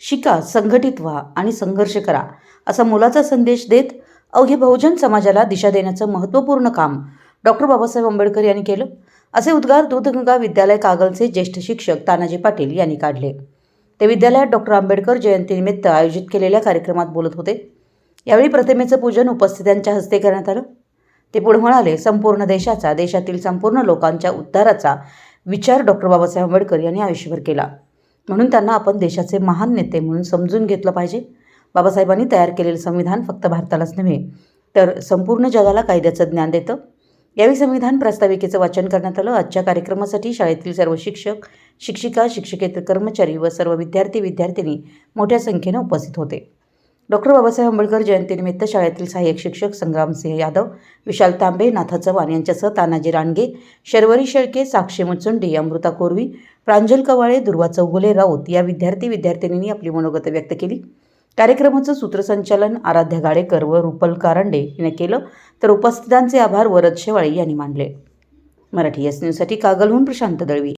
शिका संघटित व्हा आणि संघर्ष करा असा मोलाचा संदेश देत अवघे बहुजन समाजाला दिशा देण्याचं महत्त्वपूर्ण काम डॉक्टर बाबासाहेब आंबेडकर यांनी केलं. असे उद्गार दूधगंगा विद्यालय कागलचे ज्येष्ठ शिक्षक तानाजी पाटील यांनी काढले. ते विद्यालयात डॉक्टर आंबेडकर जयंतीनिमित्त आयोजित केलेल्या कार्यक्रमात बोलत होते. यावेळी प्रतिमेचं पूजन उपस्थितांच्या हस्ते करण्यात आलं. ते पुढे म्हणाले संपूर्ण देशाचा देशातील संपूर्ण लोकांच्या उद्धाराचा विचार डॉक्टर बाबासाहेब आंबेडकर यांनी आयुष्यभर केला. म्हणून त्यांना आपण देशाचे महान नेते म्हणून समजून घेतलं पाहिजे. बाबासाहेबांनी तयार केलेलं संविधान फक्त भारतालाच नव्हे तर संपूर्ण जगाला कायद्याचं ज्ञान देतं. यावेळी संविधान प्रस्ताविकेचं वाचन करण्यात आलं. आजच्या कार्यक्रमासाठी शाळेतील सर्व शिक्षक शिक्षिका शिक्षकेतर कर्मचारी व सर्व विद्यार्थी विद्यार्थिनी मोठ्या संख्येनं उपस्थित होते. डॉक्टर बाबासाहेब आंबेडकर जयंतीनिमित्त शाळेतील सहाय्यक शिक्षक संग्रामसिंह यादव विशाल तांबे नाथा चव्हाण यांच्यासह तानाजी रानगे शर्वरी शेळके साक्षी मुचुंडी अमृता कोरवी प्रांजल कवाळे दुर्वा चौगुले राऊत या विद्यार्थी विद्यार्थिनींनी आपली मनोगत व्यक्त केली. कार्यक्रमाचं सूत्रसंचालन आराध्य गाडेकर व रुपल कारंडे हिने केलं तर उपस्थितांचे आभार वरद शेवाळे यांनी मानले. मराठी एस न्यूजसाठी कागलहून प्रशांत दळवी.